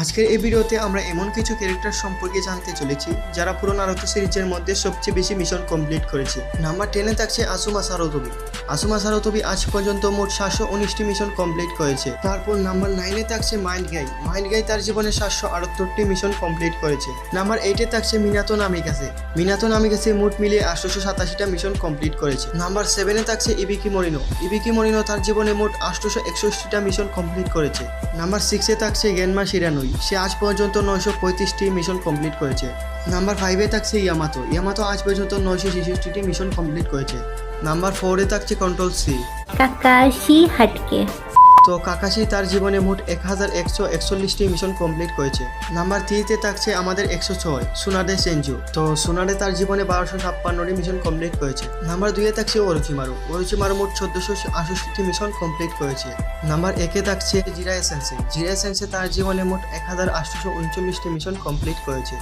আজকের এই ভিডিওতে আমরা এমন কিছু ক্যারেক্টার সম্পর্কে জানতে চলেছি, যারা পুরো নারুতো সিরিজের মধ্যে সবচেয়ে বেশি মিশন কমপ্লিট করেছে। নাম্বার টেনে থাকছে আসুমা সারোতবি আসুমা সারোতবি আজ পর্যন্ত মোট সাতশো উনিশটি মিশন কমপ্লিট করেছে। তারপর নাম্বার নাইনে থাকছে মাইন্ড গাই। মাইন্ড গাই তার জীবনে সাতশো আটাত্তরটি মিশন কমপ্লিট করেছে। নাম্বার এইটে থাকছে মিনাতো নামিকাসে। মিনাতো নামিকাসে মোট মিলিয়ে আটশোশো সাতাশিটা মিশন কমপ্লিট করেছে। নাম্বার সেভেনে থাকছে ইবিকি মরিনো। ইবিকি মরিনো তার জীবনে মোট আটশোশো একষট্টিটা মিশন কমপ্লিট করেছে। নাম্বার সিক্সে থাকছে গেনমা শিরানুই। সে আজ পর্যন্ত নয়শো পঁয়ত্রিশটি মিশন কমপ্লিট করেছে। নাম্বার ফাইভে থাকছে ইয়ামাতো ইয়ামাতো আজ পর্যন্ত নয়শো ছেষট্টিটি মিশন কমপ্লিট করেছে। নাম্বার ফোরে থাকছে কন্ট্রোল সি কাকাশি হাটকে তো কাকাশি তার জীবনে মোট এক হাজার একশো একচল্লিশটি মিশন কমপ্লিট করেছে। নাম্বার থ্রিতে থাকছে আমাদের একশো ছয়, সুনাডে সেঞ্জু তো সুনাডে তার জীবনে বারোশো ছাপ্পান্নটি মিশন কমপ্লিট করেছে। নাম্বার দুইয়ে থাকছে ওরচিমারু ওরচিমারু মোট চোদ্দশো আষট্টি মিশন কমপ্লিট করেছে। নাম্বার একে থাকছে জিরা এসেন্সে জিরা এসেন্সে তার জীবনে মোট এক হাজার আটশোশো উনচল্লিশটি মিশন কমপ্লিট করেছে।